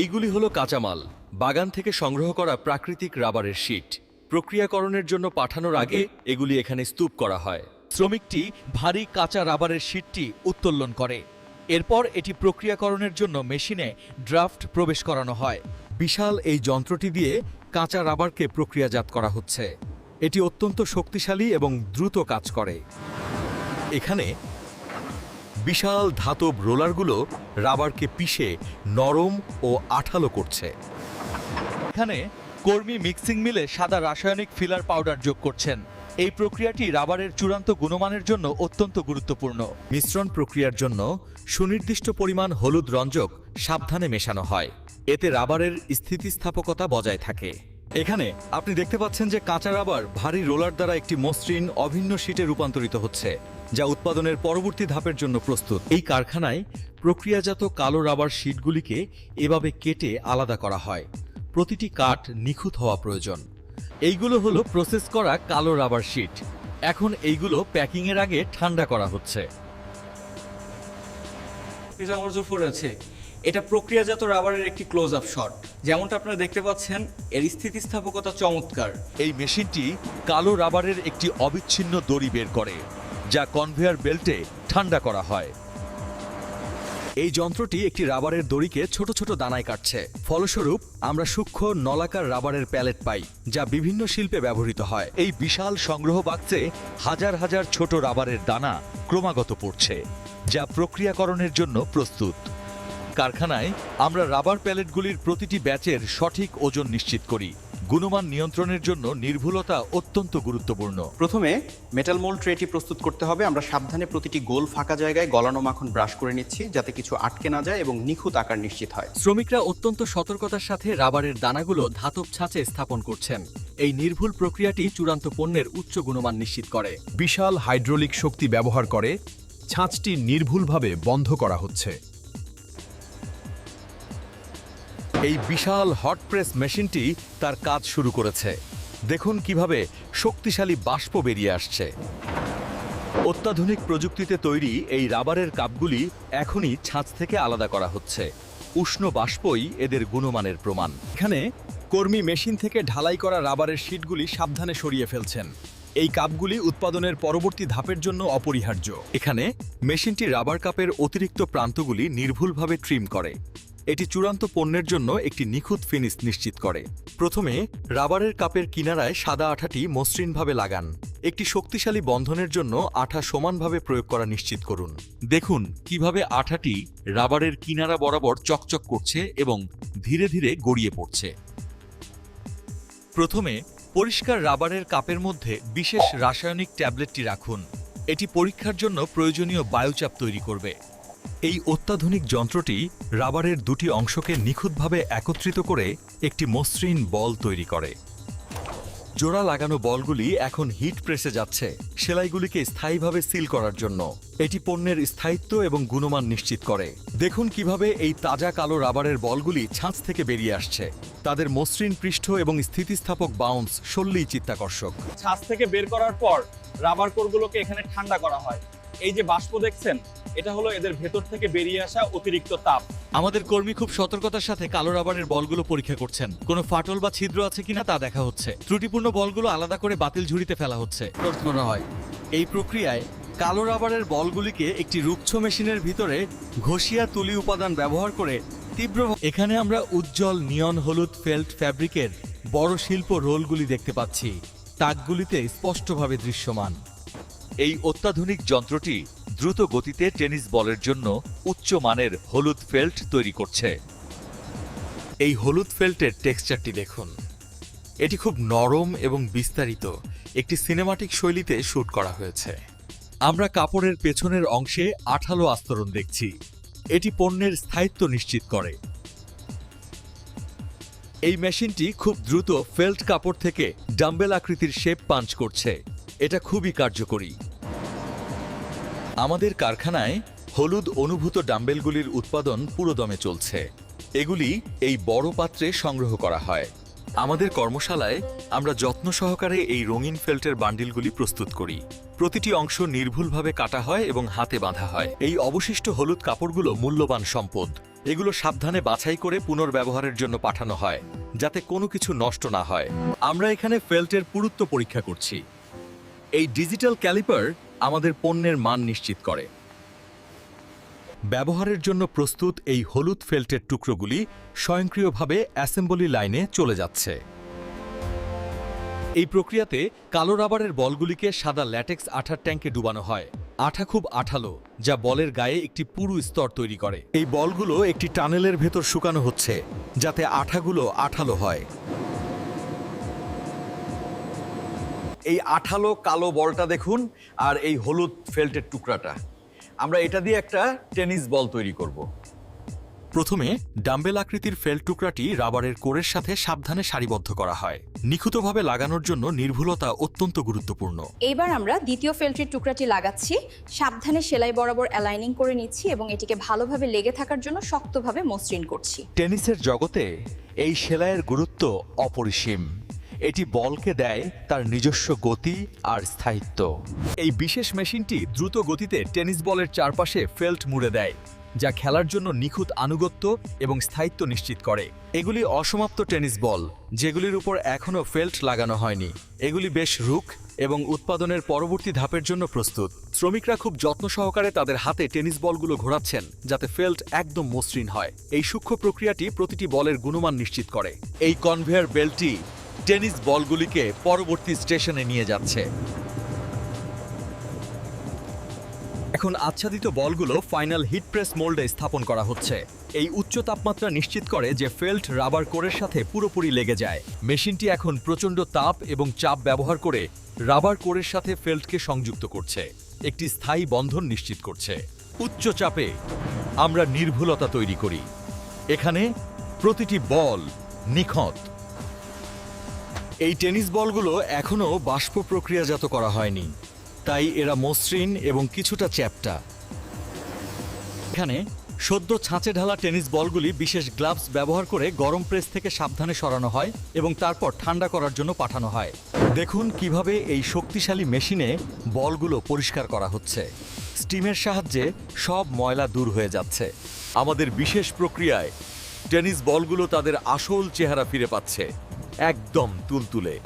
এইগুলি হলো কাঁচামাল। বাগান থেকে সংগ্রহ করা প্রাকৃতিক রাবারের শীট। প্রক্রিয়াকরণের জন্য পাঠানোর আগে এগুলি এখানে স্তূপ করা হয়। শ্রমিকটি ভারী কাঁচা রাবারের শীটটি উত্তোলন করে। এরপর এটি প্রক্রিয়াকরণের জন্য মেশিনে ড্রাফট প্রবেশ করানো হয়। বিশাল এই যন্ত্রটি দিয়ে কাঁচা রাবারকে প্রক্রিয়াজাত করা হচ্ছে। এটি অত্যন্ত শক্তিশালী এবং দ্রুত কাজ করে। এখানে বিশাল ধাতব রোলারগুলো রাবারকে পিষে নরম ও আঠালো করছে। এখানে কর্মী মিক্সিং মিলে সাদা রাসায়নিক ফিলার পাউডার যোগ করছেন। এই প্রক্রিয়াটি রাবারের চূড়ান্ত গুণমানের জন্য অত্যন্ত গুরুত্বপূর্ণ। মিশ্রণ প্রক্রিয়ার জন্য সুনির্দিষ্ট পরিমাণ হলুদ রঞ্জক সাবধানে মেশানো হয়। এতে রাবারের স্থিতিস্থাপকতা বজায় থাকে। এখানে আপনি দেখতে পাচ্ছেন যে কাঁচা রাবার ভারী রোলার দ্বারা একটি মসৃণ অভিন্ন শীটে রূপান্তরিত হচ্ছে। যা উৎপাদনের পরবর্তী ধাপের জন্য প্রস্তুত। এই কারখানায় প্রক্রিয়াজাত কালো রাবার শিটগুলিকে এভাবে কেটে আলাদা করা হয়। প্রতিটি কাঠ নিখুঁত হওয়া প্রয়োজন। এইগুলো হলো প্রসেস করা কালো রাবার শিট। এখন এইগুলো প্যাকিংয়ের আগে ঠান্ডা করা হচ্ছে। আছে এটা প্রক্রিয়াজাত রাবারের একটি ক্লোজ আপ শট। যেমনটা আপনারা দেখতে পাচ্ছেন এর স্থিতিস্থাপকতা চমৎকার। এই মেশিনটি কালো রাবারের একটি অবিচ্ছিন্ন দড়ি বের করে। যা কনভেয়ার বেল্টে ঠান্ডা করা হয়। এই যন্ত্রটি একটি রাবারের দড়িকে ছোট ছোট দানায় কাটছে। ফলস্বরূপ, আমরা সূক্ষ্ম নলাকার রাবারের প্যালেট পাই, যা বিভিন্ন শিল্পে ব্যবহৃত হয়। এই বিশাল সংগ্রহ বাক্সে হাজার হাজার ছোট রাবারের দানা ক্রমাগত পড়ছে, যা প্রক্রিয়াকরণের জন্য প্রস্তুত। কারখানায় আমরা রাবার প্যালেটগুলির প্রতিটি ব্যাচের সঠিক ওজন নিশ্চিত করি। গুণমান নিয়ন্ত্রণের জন্য নির্ভুলতা অত্যন্ত গুরুত্বপূর্ণ। প্রথমে মেটাল মোল্ড ট্রেটি প্রস্তুত করতে হবে। আমরা সাবধানে প্রতিটি গোল ফাঁকা জায়গায় গলানো মাখন ব্রাশ করে নিচ্ছি যাতে কিছু আটকে না যায় এবং নিখুঁত আকার নিশ্চিত হয়। শ্রমিকরা অত্যন্ত সতর্কতার সাথে রাবারের দানাগুলো ধাতব ছাঁচে স্থাপন করছেন। এই নির্ভুল প্রক্রিয়াটি চূড়ান্ত পণ্যের উচ্চ গুণমান নিশ্চিত করে। বিশাল হাইড্রোলিক শক্তি ব্যবহার করে ছাঁচটি নির্ভুলভাবে বন্ধ করা হচ্ছে। এই বিশাল হট প্রেস মেশিনটি তার কাজ শুরু করেছে। দেখুন কীভাবে শক্তিশালী বাষ্প বেরিয়ে আসছে। অত্যাধুনিক প্রযুক্তিতে তৈরি এই রাবারের কাপগুলি এখনই ছাঁচ থেকে আলাদা করা হচ্ছে। উষ্ণ বাষ্পই এদের গুণমানের প্রমাণ। এখানে কর্মী মেশিন থেকে ঢালাই করা রাবারের শিটগুলি সাবধানে সরিয়ে ফেলছেন। এই কাপগুলি উৎপাদনের পরবর্তী ধাপের জন্য অপরিহার্য। এখানে মেশিনটি রাবার কাপের অতিরিক্ত প্রান্তগুলি নির্ভুলভাবে ট্রিম করে। এটি চূড়ান্ত পণ্যের জন্য একটি নিখুঁত ফিনিশ নিশ্চিত করে। প্রথমে, রাবারের কাপের কিনারায় সাদা আঠাটি মসৃণভাবে লাগান। একটি শক্তিশালী বন্ধনের জন্য আঠা সমানভাবে প্রয়োগ করা নিশ্চিত করুন। দেখুন কীভাবে আঠাটি রাবারের কিনারা বরাবর চকচক করছে এবং ধীরে ধীরে গড়িয়ে পড়ছে। প্রথমে, পরিষ্কার রাবারের কাপের মধ্যে বিশেষ রাসায়নিক ট্যাবলেটটি রাখুন। এটি পরীক্ষার জন্য প্রয়োজনীয় বায়ুচাপ তৈরি করবে। এই অত্যাধুনিক যন্ত্রটি রাবারের দুটি অংশকে নিখুঁতভাবে একত্রিত করে একটি মসৃণ বল তৈরি করে। জোড়া লাগানো বলগুলি এখন হিট প্রেসে যাচ্ছে সেলাইগুলিকে স্থায়ীভাবে সিল করার জন্য। এটি পণ্যের স্থায়িত্ব এবং গুণমান নিশ্চিত করে। দেখুন কীভাবে এই তাজা কালো রাবারের বলগুলি ছাঁচ থেকে বেরিয়ে আসছে। তাদের মসৃণ পৃষ্ঠ এবং স্থিতিস্থাপক বাউন্স সল্লেই চিত্তাকর্ষক। ছাঁচ থেকে বের করার পর রাবার কোরগুলোকে এখানে ঠান্ডা করা হয়। এই যে বাষ্প দেখছেন এটা হলো এদের ভেতর থেকে বেরিয়ে আসা অতিরিক্ত তাপ। আমাদের কর্মী খুব সতর্কতার সাথে কালো রাবারের বলগুলো পরীক্ষা করছেন। কোনো ফাটল বা ছিদ্র আছে কিনা তা দেখা হচ্ছে। ত্রুটিপূর্ণ বলগুলো আলাদা করে বাতিল ঝুড়িতে ফেলা হচ্ছে। হয় এই প্রক্রিয়ায় কালো রাবারের বলগুলিকে একটি রুক্ষ মেশিনের ভিতরে ঘষিয়া তুলি উপাদান ব্যবহার করে তীব্র এখানে আমরা উজ্জ্বল নিয়ন হলুদ ফেল্ট ফ্যাব্রিকের বড় শিল্প রোলগুলি দেখতে পাচ্ছি। তাকগুলিতে স্পষ্টভাবে দৃশ্যমান। এই অত্যাধুনিক যন্ত্রটি দ্রুত গতিতে টেনিস বলের জন্য উচ্চ মানের হলুদ ফেল্ট তৈরি করছে। এই হলুদ ফেল্টের টেক্সচারটি দেখুন। এটি খুব নরম এবং বিস্তারিত একটি সিনেমাটিক শৈলীতে শ্যুট করা হয়েছে। আমরা কাপড়ের পেছনের অংশে আঠালো আস্তরণ দেখছি। এটি পণ্যের স্থায়িত্ব নিশ্চিত করে। এই মেশিনটি খুব দ্রুত ফেল্ট কাপড় থেকে ডাম্বেল আকৃতির শেপ পাঞ্চ করছে। এটা খুবই কার্যকরী। আমাদের কারখানায় হলুদ অনুভূত ডাম্বেলগুলির উৎপাদন পুরোদমে চলছে। এগুলি এই বড় পাত্রে সংগ্রহ করা হয়। আমাদের কর্মশালায় আমরা যত্ন সহকারে এই রঙিন ফেল্টের বান্ডিলগুলি প্রস্তুত করি। প্রতিটি অংশ নির্ভুলভাবে কাটা হয় এবং হাতে বাঁধা হয়। এই অবশিষ্ট হলুদ কাপড়গুলো মূল্যবান সম্পদ। এগুলো সাবধানে বাছাই করে পুনর্ব্যবহারের জন্য পাঠানো হয়, যাতে কোনো কিছু নষ্ট না হয়। আমরা এখানে ফেল্টের পুরুত্ব পরীক্ষা করছি। এই ডিজিটাল ক্যালিপার আমাদের পণ্যের মান নিশ্চিত করে। ব্যবহারের জন্য প্রস্তুত এই হলুদ ফেল্টের টুকরোগুলি স্বয়ংক্রিয়ভাবে অ্যাসেম্বলি লাইনে চলে যাচ্ছে। এই প্রক্রিয়াতে কালো রাবারের বলগুলিকে সাদা ল্যাটেক্স আঠার ট্যাঙ্কে ডুবানো হয়। আঠা খুব আঠালো, যা বলের গায়ে একটি পুরু স্তর তৈরি করে। এই বলগুলো একটি টানেলের ভেতর শুকানো হচ্ছে, যাতে আঠাগুলো আঠালো হয়। এই আঠালো কালো বলটা দেখুন আর এই হলুদ ফেল্টের টুকরাটা। আমরা এটা দিয়ে একটা টেনিস বল তৈরি করব। প্রথমে ডাম্বেল আকৃতির ফেল টুকরাটি রাবারের কোরের সাথে সাবধানে সারিবদ্ধ করা হয়। নিখুঁতভাবে লাগানোর জন্য নির্ভুলতা অত্যন্ত গুরুত্বপূর্ণ। এবার আমরা দ্বিতীয় ফেল্ট্রির টুকরাটি লাগাচ্ছি। সাবধানে সেলাই বরাবর অ্যালাইনিং করে নিচ্ছি এবং এটিকে ভালোভাবে লেগে থাকার জন্য শক্তভাবে মসৃণ করছি। টেনিসের জগতে এই সেলাইয়ের গুরুত্ব অপরিসীম। এটি বলকে দেয় তার নিজস্ব গতি আর স্থায়িত্ব। এই বিশেষ মেশিনটি দ্রুত গতিতে টেনিস বলের চারপাশে ফেল্ট মুড়ে দেয় যা খেলার জন্য নিখুঁত আনুগত্য এবং স্থায়িত্ব নিশ্চিত করে। এগুলি অসমাপ্ত টেনিস বল যেগুলির উপর এখনও ফেল্ট লাগানো হয়নি। এগুলি বেশ রুক এবং উৎপাদনের পরবর্তী ধাপের জন্য প্রস্তুত। শ্রমিকরা খুব যত্ন সহকারে তাদের হাতে টেনিস বলগুলো ঘোরাচ্ছেন যাতে ফেল্ট একদম মসৃণ হয়। এই সূক্ষ্ম প্রক্রিয়াটি প্রতিটি বলের গুণমান নিশ্চিত করে। এই কনভেয়ার বেল্টটি টেনিস বলগুলিকে পরবর্তী স্টেশনে নিয়ে যাচ্ছে। এখন আচ্ছাদিত বলগুলো ফাইনাল হিট প্রেস মোল্ডে স্থাপন করা হচ্ছে। এই উচ্চ তাপমাত্রা নিশ্চিত করে যে ফেল্ট রাবার কোরের সাথে পুরোপুরি লেগে যায়। মেশিনটি এখন প্রচণ্ড তাপ এবং চাপ ব্যবহার করে রাবার কোরের সাথে ফেল্টকে সংযুক্ত করছে। একটি স্থায়ী বন্ধন নিশ্চিত করছে। উচ্চ চাপে আমরা নির্ভুলতা তৈরি করি। এখানে প্রতিটি বল নিখঁত। এই টেনিস বলগুলো এখনও বাষ্প প্রক্রিয়াজাত করা হয়নি। তাই এরা মসৃণ এবং কিছুটা চ্যাপ্টা। এখানে সদ্য ছাঁচে ঢালা টেনিস বলগুলি বিশেষ গ্লাভস ব্যবহার করে গরম প্রেস থেকে সাবধানে সরানো হয় এবং তারপর ঠান্ডা করার জন্য পাঠানো হয়। দেখুন কীভাবে এই শক্তিশালী মেশিনে বলগুলো পরিষ্কার করা হচ্ছে। স্টিমের সাহায্যে সব ময়লা দূর হয়ে যাচ্ছে। আমাদের বিশেষ প্রক্রিয়ায় টেনিস বলগুলো তাদের আসল চেহারা ফিরে পাচ্ছে। একদম তুলতুলে।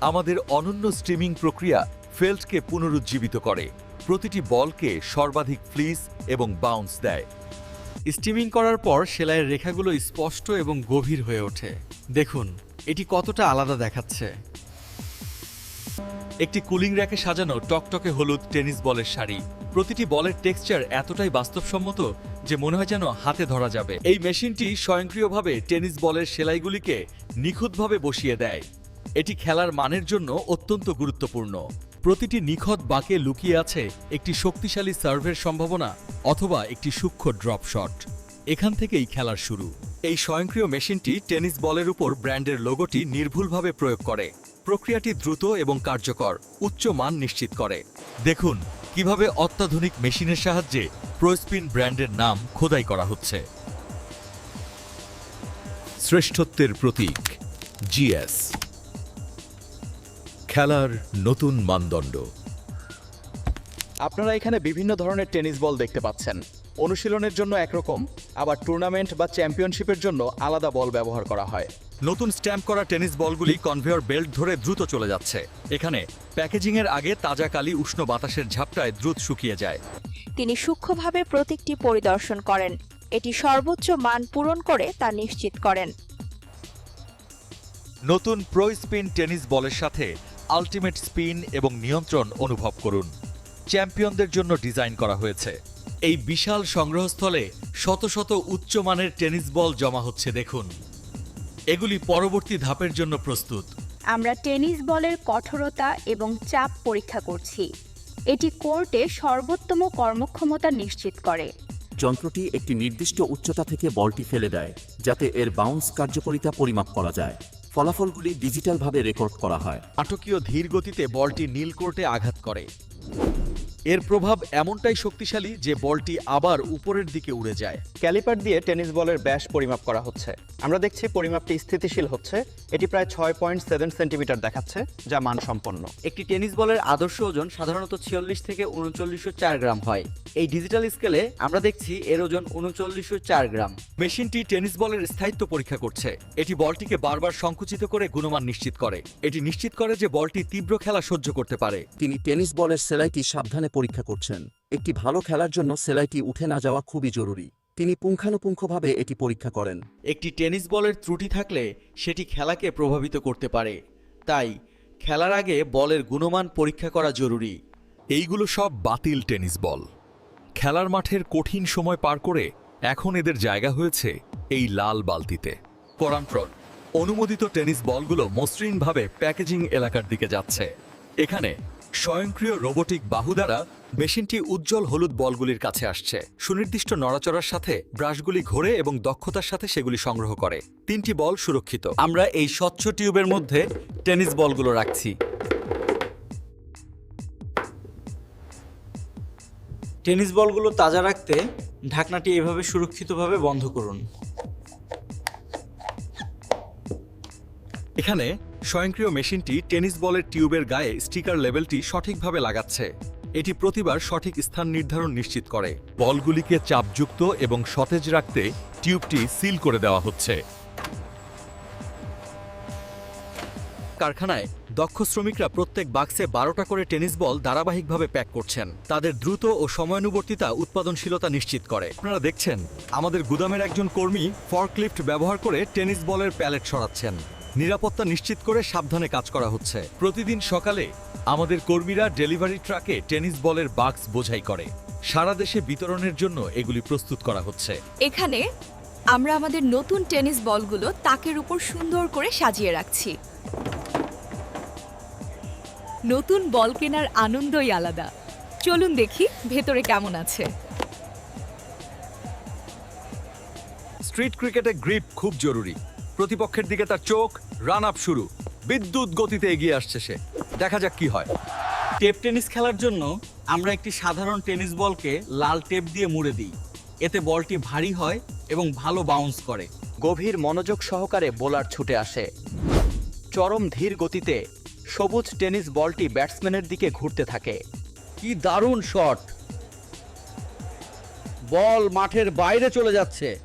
আমাদের অনন্য স্ট্রিমিং প্রক্রিয়া ফেল্টকে পুনরুজ্জীবিত করে। প্রতিটি বলকে সর্বাধিক ফ্লিস এবং বাউন্স দেয়। স্টিমিং করার পর সেলাইয়ের রেখাগুলো স্পষ্ট এবং গভীর হয়ে ওঠে। দেখুন, এটি কতটা আলাদা দেখাচ্ছে। একটি কুলিং র্যাকে সাজানো টকটকে হলুদ টেনিস বলের শাড়ি। প্রতিটি বলের টেক্সচার এতটাই বাস্তবসম্মত যে মনে হয় যেন হাতে ধরা যাবে। এই মেশিনটি স্বয়ংক্রিয়ভাবে টেনিস বলের সেলাইগুলিকে নিখুঁতভাবে বসিয়ে দেয়। এটি খেলার মানের জন্য অত্যন্ত গুরুত্বপূর্ণ। প্রতিটি নিখত বাঁকে লুকিয়ে আছে একটি শক্তিশালী সার্ভের সম্ভাবনা অথবা একটি সূক্ষ্ম ড্রপ শট। এখান থেকেই খেলার শুরু। এই স্বয়ংক্রিয় মেশিনটি টেনিস বলের উপর ব্র্যান্ডের লোগোটি নির্ভুলভাবে প্রয়োগ করে। প্রক্রিয়াটি দ্রুত এবং কার্যকর, উচ্চ মান নিশ্চিত করে। দেখুন, কীভাবে অত্যাধুনিক মেশিনের সাহায্যে প্রোস্পিন ব্র্যান্ডের নাম খোদাই করা হচ্ছে। শ্রেষ্ঠত্বের প্রতীক, জিএস। খেলার নতুন মানদণ্ড। আপনারা এখানে বিভিন্ন ধরনের টেনিস বল দেখতে পাচ্ছেন। অনুশীলনের জন্য একরকম আবার টুর্নামেন্ট বা চ্যাম্পিয়নশিপের জন্য আলাদা বল ব্যবহার করা হয়। নতুন স্ট্যাম্প করা টেনিস বলগুলি কনভেয়র বেল্ট ধরে দ্রুত চলে যাচ্ছে। এখানে প্যাকেজিংয়ের আগে তাজা কালি উষ্ণ বাতাসের ঝাপটায় দ্রুত শুকিয়ে যায়। তিনি সূক্ষ্মভাবে প্রতীকটি পরিদর্শন করেন। এটি সর্বোচ্চ মান পূরণ করে তা নিশ্চিত করেন। নতুন প্রো স্পিন টেনিস বলের সাথে আলটিমেট স্পিন এবং নিয়ন্ত্রণ অনুভব করুন। চ্যাম্পিয়নদের জন্য ডিজাইন করা হয়েছে। এই বিশাল সংগ্রহস্থলে শত শত উচ্চমানের টেনিস বল জমা হচ্ছে দেখুন। এগুলি পরবর্তী ধাপের জন্য প্রস্তুত। আমরা টেনিস বলের কঠোরতা এবং চাপ পরীক্ষা করছি। এটি কোর্টে সর্বোত্তম কর্মক্ষমতা নিশ্চিত করে। যন্ত্রটি একটি নির্দিষ্ট উচ্চতা থেকে বলটি ফেলে দেয় যাতে এর বাউন্স কার্যকারিতা পরিমাপ করা যায়। ফলাফলগুলি ডিজিটালভাবে রেকর্ড করা হয়। আটকীয় ধীর গতিতে বলটি নীল কোর্টে আঘাত করে। এর প্রভাব এমনটাই শক্তিশালী যে বলটি আবার উপরের দিকে উড়ে যায়। ক্যালিপার দিয়ে টেনিস বলের ব্যাস পরিমাপ করা হচ্ছে। আমরা দেখছি পরিমাপটি স্থিতিশীল হচ্ছে। এটি প্রায় ছয় পয়েন্ট সেভেন সেন্টিমিটার দেখাচ্ছে যা মানসম্পন্ন। একটি টেনিস বলের আদর্শ ওজন সাধারণত ছিয়াল্লিশ থেকে উনচল্লিশশো চার গ্রাম হয়। এই ডিজিটাল স্কেলে আমরা দেখছি এর ওজন উনচল্লিশশো চার গ্রাম। মেশিনটি টেনিস বলের স্থায়িত্ব পরীক্ষা করছে। এটি বলটিকে বারবার সংকুচিত করে গুণমান নিশ্চিত করে। এটি নিশ্চিত করে যে বলটি তীব্র খেলা সহ্য করতে পারে। তিনি টেনিস বলের সেলাইটি সাবধানে পরীক্ষা করছেন। একটি ভালো খেলার জন্য সেলাইটি উঠে না যাওয়া খুবই জরুরি। তিনি পুঙ্খানুপুঙ্খভাবে এটি পরীক্ষা করেন। একটি টেনিস বলের ত্রুটি থাকলে সেটি খেলাকে প্রভাবিত করতে পারে। তাই খেলার আগে বলের গুণমান পরীক্ষা করা জরুরি। এইগুলো সব বাতিল টেনিস বল। খেলার মাঠের কঠিন সময় পার করে এখন এদের জায়গা হয়েছে এই লাল বালতিতে। করান্ট্রল অনুমোদিত টেনিস বলগুলো মসৃণভাবে প্যাকেজিং এলাকার দিকে যাচ্ছে। এখানে স্বয়ংক্রিয় রোবোটিক বাহু দ্বারা মেশিনটি উজ্জ্বল হলুদ বলগুলির কাছে আসছে। সুনির্দিষ্ট নড়াচড়ার সাথে ব্রাশগুলি ঘোরে এবং দক্ষতার সাথে সেগুলি সংগ্রহ করে। তিনটি বল সুরক্ষিত। আমরা এই স্বচ্ছ টিউবের মধ্যে টেনিস বলগুলো রাখছি। টেনিস বলগুলো তাজা রাখতে ঢাকনাটি এভাবে সুরক্ষিতভাবে বন্ধ করুন। এখানে স্বয়ংক্রিয় মেশিনটি টেনিস বলের টিউবের গায়ে স্টিকার লেভেলটি সঠিকভাবে লাগাচ্ছে। এটি প্রতিবার সঠিক স্থান নির্ধারণ নিশ্চিত করে। বলগুলিকে চাপযুক্ত এবং সতেজ রাখতে টিউবটি সিল করে দেওয়া হচ্ছে। কারখানায় দক্ষ শ্রমিকরা প্রত্যেক বাক্সে বারোটা করে টেনিস বল ধারাবাহিকভাবে প্যাক করছেন। তাদের দ্রুত ও সময়ানুবর্তিতা, উৎপাদনশীলতা নিশ্চিত করে। আপনারা দেখছেন, আমাদের গুদামের একজন কর্মী ফর্কলিফট ব্যবহার করে টেনিস বলের প্যালেট সরাচ্ছেন। নিরাপত্তা নিশ্চিত করে সাবধানে কাজ করা হচ্ছে। প্রতিদিন সকালে আমাদের কর্মীরা ডেলিভারি ট্রাকে টেনিস বলের বাক্স বোঝাই করে। সারা দেশে বিতরণের জন্য এগুলি প্রস্তুত করা হচ্ছে। এখানে আমরা আমাদের নতুন টেনিস বলগুলো তাকের উপর সুন্দর করে সাজিয়ে রাখছি। নতুন বল কেনার আনন্দই আলাদা। চলুন দেখি ভেতরে কেমন আছে। স্ট্রিট ক্রিকেটে গ্রিপ খুব জরুরি। প্রতিপক্ষের দিকে তার চোখ রান আপ শুরু। বিদ্যুৎ গতিতে এগিয়ে আসছে সে। দেখা যাক কি হয়। টেপ টেনিস খেলার জন্য আমরা একটি সাধারণ টেনিস বলকে লাল টেপ দিয়ে মুড়ে দিই। এতে বলটি ভারী হয় এবং ভালো বাউন্স করে। গভীর মনোযোগ সহকারে বোলার ছুটে আসে। চরম ধীর গতিতে সবুজ টেনিস বলটি ব্যাটসম্যানের দিকে ঘুরতে থাকে। কি দারুণ শট! বল মাঠের বাইরে চলে যাচ্ছে।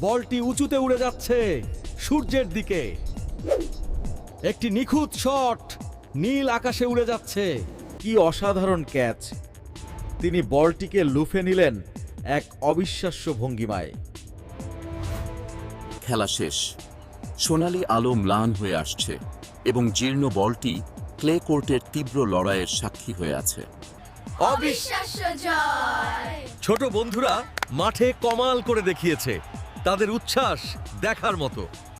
বলটি উঁচুতে উড়ে যাচ্ছে সূর্যের দিকে। একটি নিখুঁত শট নীল আকাশে উড়ে যাচ্ছে। কি অসাধারণ ক্যাচ। তিনি বলটিকে লুফে নিলেন এক অবিশ্বাস্য ভঙ্গিমায়। খেলা শেষ। সোনালি আলো ম্লান হয়ে আসছে এবং জীর্ণ বলটি ক্লে কোর্টের তীব্র লড়াইয়ের সাক্ষী হয়ে আছে। ছোট বন্ধুরা মাঠে কমাল করে দেখিয়েছে। তাদের উচ্ছ্বাস দেখার মতো।